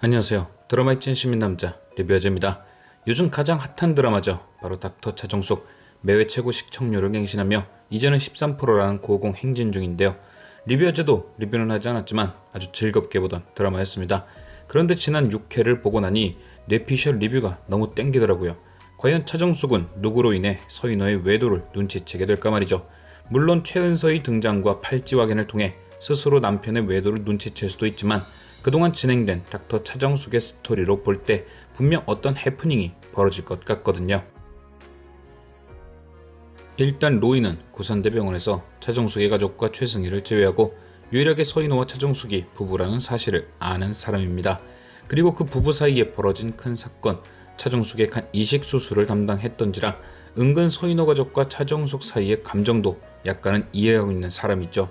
안녕하세요. 드라마의 찐시민 남자 리뷰어즈입니다. 요즘 가장 핫한 드라마죠. 바로 닥터 차정숙 매회 최고 시청률을 갱신하며 이제는 13%라는 고공 행진 중인데요. 리뷰어즈도 리뷰는 하지 않았지만 아주 즐겁게 보던 드라마였습니다. 그런데 지난 6회를 보고 나니 뇌피셜 리뷰가 너무 땡기더라고요. 과연 차정숙은 누구로 인해 서인호의 외도를 눈치채게 될까 말이죠. 물론 최은서의 등장과 팔찌 확인을 통해 스스로 남편의 외도를 눈치챌 수도 있지만 그동안 진행된 닥터 차정숙의 스토리로 볼 때 분명 어떤 해프닝이 벌어질 것 같거든요. 일단 로이는 구산대병원에서 차정숙의 가족과 최승희를 제외하고 유일하게 서인호와 차정숙이 부부라는 사실을 아는 사람입니다. 그리고 그 부부 사이에 벌어진 큰 사건, 차정숙의 간 이식 수술을 담당했던지라 은근 서인호 가족과 차정숙 사이의 감정도 약간은 이해하고 있는 사람이죠.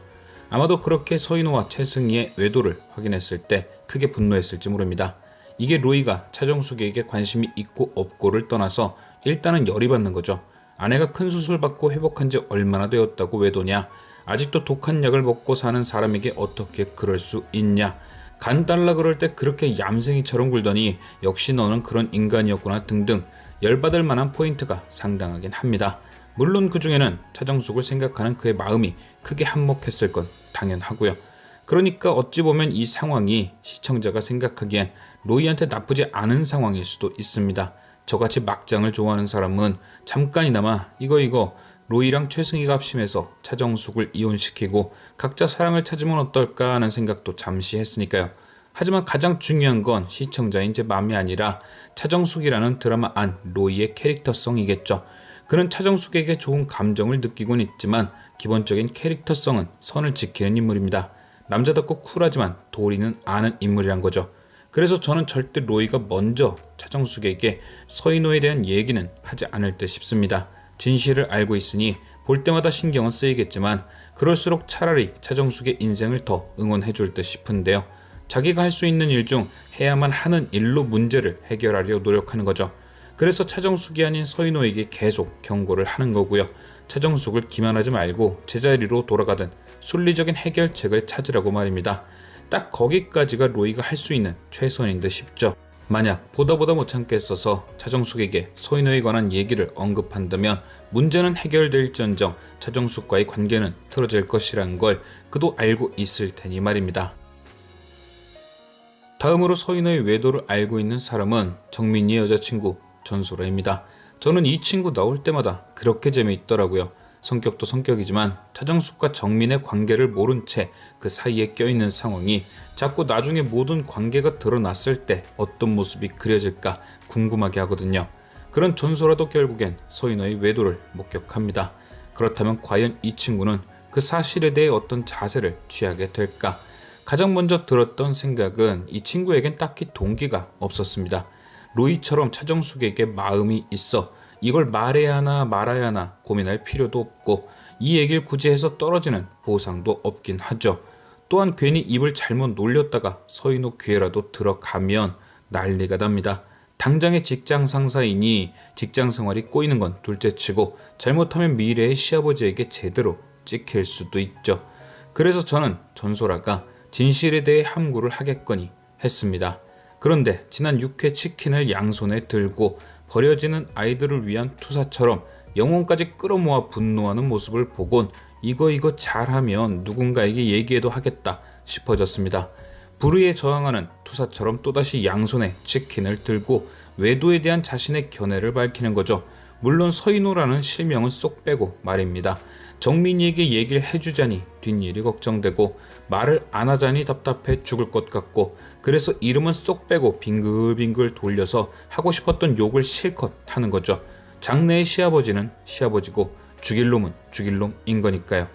아마도 그렇게 서인호와 최승희의 외도를 확인했을 때 크게 분노했을지 모릅니다. 이게 로이가 차정숙에게 관심이 있고 없고를 떠나서 일단은 열이 받는 거죠. 아내가 큰 수술 받고 회복한 지 얼마나 되었다고 외도냐? 아직도 독한 약을 먹고 사는 사람에게 어떻게 그럴 수 있냐? 간 달라 그럴 때 그렇게 얌생이처럼 굴더니 역시 너는 그런 인간이었구나 등등 열받을 만한 포인트가 상당하긴 합니다. 물론 그 중에는 차정숙을 생각하는 그의 마음이 크게 한몫했을 건 당연하고요. 그러니까 어찌 보면 이 상황이 시청자가 생각하기엔 로이한테 나쁘지 않은 상황일 수도 있습니다. 저같이 막장을 좋아하는 사람은 잠깐이나마 이거 이거 로이랑 최승희가 합심해서 차정숙을 이혼시키고 각자 사랑을 찾으면 어떨까 하는 생각도 잠시 했으니까요. 하지만 가장 중요한 건 시청자인 제 마음이 아니라 차정숙이라는 드라마 안 로이의 캐릭터성이겠죠. 그는 차정숙에게 좋은 감정을 느끼곤 있지만 기본적인 캐릭터성은 선을 지키는 인물입니다. 남자답고 쿨하지만 도리는 아는 인물이란 거죠. 그래서 저는 절대 로이가 먼저 차정숙에게 서인호에 대한 얘기는 하지 않을 듯 싶습니다. 진실을 알고 있으니 볼 때마다 신경은 쓰이겠지만 그럴수록 차라리 차정숙의 인생을 더 응원해 줄 듯 싶은데요. 자기가 할 수 있는 일 중 해야만 하는 일로 문제를 해결하려 노력하는 거죠. 그래서 차정숙이 아닌 서인호에게 계속 경고를 하는 거고요. 차정숙을 기만하지 말고 제자리로 돌아가든 순리적인 해결책을 찾으라고 말입니다. 딱 거기까지가 로이가 할 수 있는 최선인 듯 싶죠. 만약 보다 보다 못 참겠어서 차정숙에게 서인호에 관한 얘기를 언급한다면 문제는 해결될지언정 차정숙과의 관계는 틀어질 것이란 걸 그도 알고 있을 테니 말입니다. 다음으로 서인호의 외도를 알고 있는 사람은 정민이의 여자친구 전소라입니다. 저는 이 친구 나올 때마다 그렇게 재미있더라고요. 성격도 성격이지만 차정숙과 정민의 관계를 모른 채 그 사이에 껴있는 상황이 자꾸 나중에 모든 관계가 드러났을 때 어떤 모습이 그려질까 궁금하게 하거든요. 그런 전소라도 결국엔 서인호의 외도를 목격합니다. 그렇다면 과연 이 친구는 그 사실에 대해 어떤 자세를 취하게 될까? 가장 먼저 들었던 생각은 이 친구에겐 딱히 동기가 없었습니다. 로이처럼 차정숙에게 마음이 있어 이걸 말해야 하나 말아야 하나 고민할 필요도 없고 이 얘기를 굳이 해서 떨어지는 보상도 없긴 하죠. 또한 괜히 입을 잘못 놀렸다가 서인호 귀에라도 들어가면 난리가 납니다. 당장의 직장 상사이니 직장 생활이 꼬이는 건 둘째치고 잘못하면 미래의 시아버지에게 제대로 찍힐 수도 있죠. 그래서 저는 전소라가 진실에 대해 함구를 하겠거니 했습니다. 그런데 지난 6회 치킨을 양손에 들고 버려지는 아이들을 위한 투사처럼 영혼까지 끌어모아 분노하는 모습을 보곤 이거 이거 잘하면 누군가에게 얘기해도 하겠다 싶어졌습니다. 불의에 저항하는 투사처럼 또다시 양손에 치킨을 들고 외도에 대한 자신의 견해를 밝히는 거죠. 물론 서인호라는 실명은 쏙 빼고 말입니다. 정민이에게 얘기를 해주자니 뒷일이 걱정되고 말을 안 하자니 답답해 죽을 것 같고 그래서 이름은 쏙 빼고 빙글빙글 돌려서 하고 싶었던 욕을 실컷 하는 거죠. 장래의 시아버지는 시아버지고 죽일 놈은 죽일 놈인 거니까요.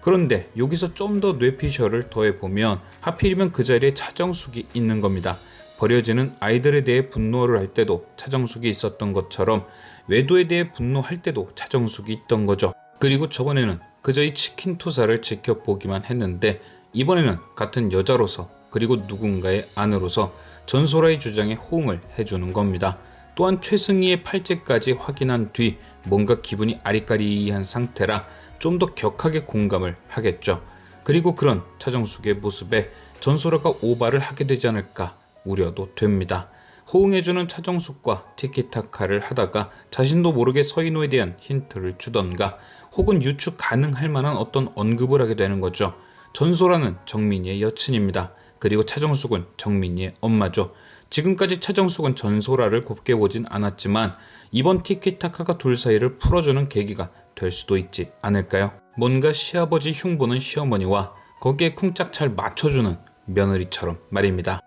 그런데 여기서 좀 더 뇌피셜을 더해보면 하필이면 그 자리에 차정숙이 있는 겁니다. 버려지는 아이들에 대해 분노를 할 때도 차정숙이 있었던 것처럼 외도에 대해 분노할 때도 차정숙이 있던 거죠. 그리고 저번에는 그저 이 치킨 투사를 지켜보기만 했는데 이번에는 같은 여자로서 그리고 누군가의 아내로서 전소라의 주장에 호응을 해주는 겁니다. 또한 최승희의 팔찌까지 확인한 뒤 뭔가 기분이 아리까리한 상태라 좀 더 격하게 공감을 하겠죠. 그리고 그런 차정숙의 모습에 전소라가 오바를 하게 되지 않을까 우려도 됩니다. 호응해주는 차정숙과 티키타카를 하다가 자신도 모르게 서인호에 대한 힌트를 주던가 혹은 유추 가능할 만한 어떤 언급을 하게 되는 거죠. 전소라는 정민이의 여친입니다. 그리고 차정숙은 정민이의 엄마죠. 지금까지 차정숙은 전소라를 곱게 보진 않았지만 이번 티키타카가 둘 사이를 풀어주는 계기가 될 수도 있지 않을까요? 뭔가 시아버지 흉보는 시어머니와 거기에 쿵짝 잘 맞춰주는 며느리처럼 말입니다.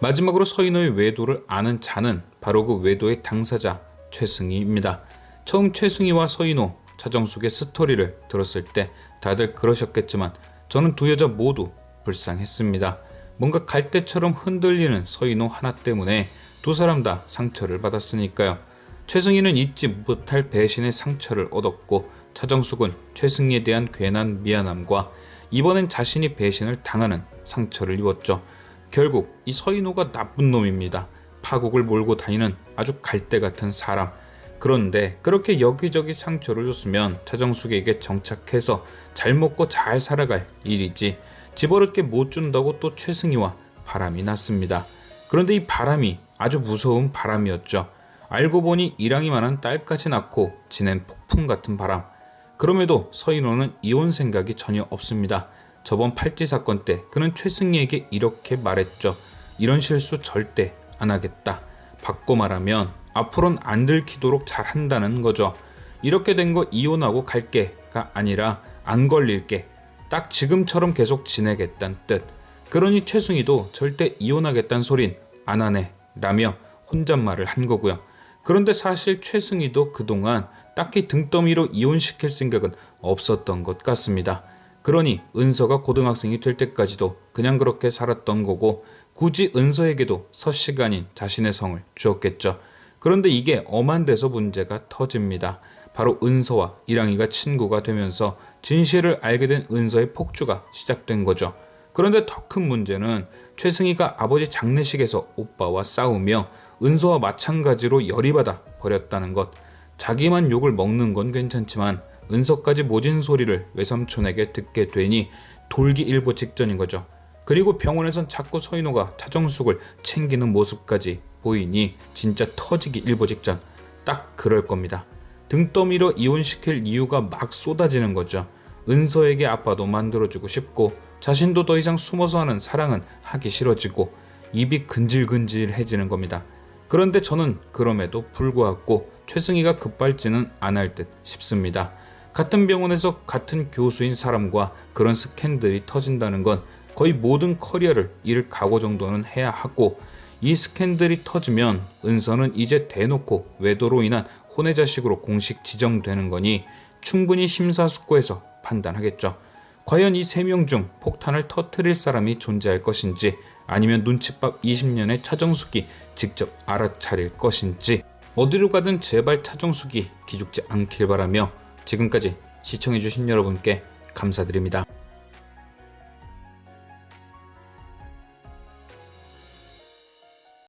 마지막으로 서인호의 외도를 아는 자는 바로 그 외도의 당사자 최승희입니다. 처음 최승희와 서인호, 차정숙의 스토리를 들었을 때 다들 그러셨겠지만 저는 두 여자 모두 불쌍했습니다. 뭔가 갈대처럼 흔들리는 서인호 하나 때문에 두 사람 다 상처를 받았으니까요. 최승희는 잊지 못할 배신의 상처를 얻었고 차정숙은 최승희에 대한 괜한 미안함과 이번엔 자신이 배신을 당하는 상처를 입었죠. 결국 이 서인호가 나쁜 놈입니다. 파국을 몰고 다니는 아주 갈대 같은 사람. 그런데 그렇게 여기저기 상처를 줬으면 차정숙에게 정착해서 잘 먹고 잘 살아갈 일이지 집어릇게 못 준다고 또 최승희와 바람이 났습니다. 그런데 이 바람이 아주 무서운 바람이었죠. 알고 보니 이랑이만한 딸까지 낳고 지낸 폭풍 같은 바람. 그럼에도 서인호는 이혼 생각이 전혀 없습니다. 저번 팔찌 사건 때 그는 최승희에게 이렇게 말했죠. 이런 실수 절대 안 하겠다. 바꿔 말하면 앞으로는 안 들키도록 잘 한다는 거죠. 이렇게 된 거 이혼하고 갈게가 아니라 안 걸릴게. 딱 지금처럼 계속 지내겠다는 뜻. 그러니 최승희도 절대 이혼하겠다는 소린 안 하네. 라며 혼잣말을 한 거고요. 그런데 사실 최승희도 그동안 딱히 등더미로 이혼시킬 생각은 없었던 것 같습니다. 그러니 은서가 고등학생이 될 때까지도 그냥 그렇게 살았던 거고 굳이 은서에게도 서 시간인 자신의 성을 주었겠죠. 그런데 이게 엄한 데서 문제가 터집니다. 바로 은서와 이랑이가 친구가 되면서 진실을 알게 된 은서의 폭주가 시작된 거죠. 그런데 더 큰 문제는 최승희가 아버지 장례식에서 오빠와 싸우며 은서와 마찬가지로 열이 받아 버렸다는 것. 자기만 욕을 먹는 건 괜찮지만 은서까지 모진 소리를 외삼촌에게 듣게 되니 돌기 일보 직전인 거죠. 그리고 병원에선 자꾸 서인호가 차정숙을 챙기는 모습까지 보이니 진짜 터지기 일보 직전. 딱 그럴 겁니다. 등더미로 이혼시킬 이유가 막 쏟아지는 거죠. 은서에게 아빠도 만들어주고 싶고 자신도 더 이상 숨어서 하는 사랑은 하기 싫어지고 입이 근질근질해지는 겁니다. 그런데 저는 그럼에도 불구하고 최승희가 급발진은 안 할 듯 싶습니다. 같은 병원에서 같은 교수인 사람과 그런 스캔들이 터진다는 건 거의 모든 커리어를 잃을 각오 정도는 해야 하고 이 스캔들이 터지면 은서는 이제 대놓고 외도로 인한 혼외 자식으로 공식 지정되는 거니 충분히 심사숙고해서 판단하겠죠. 과연 이 세 명 중 폭탄을 터트릴 사람이 존재할 것인지 아니면 눈칫밥 20년의 차정숙이 직접 알아차릴 것인지 어디로 가든 제발 차정숙이 기죽지 않길 바라며 지금까지 시청해주신 여러분께 감사드립니다.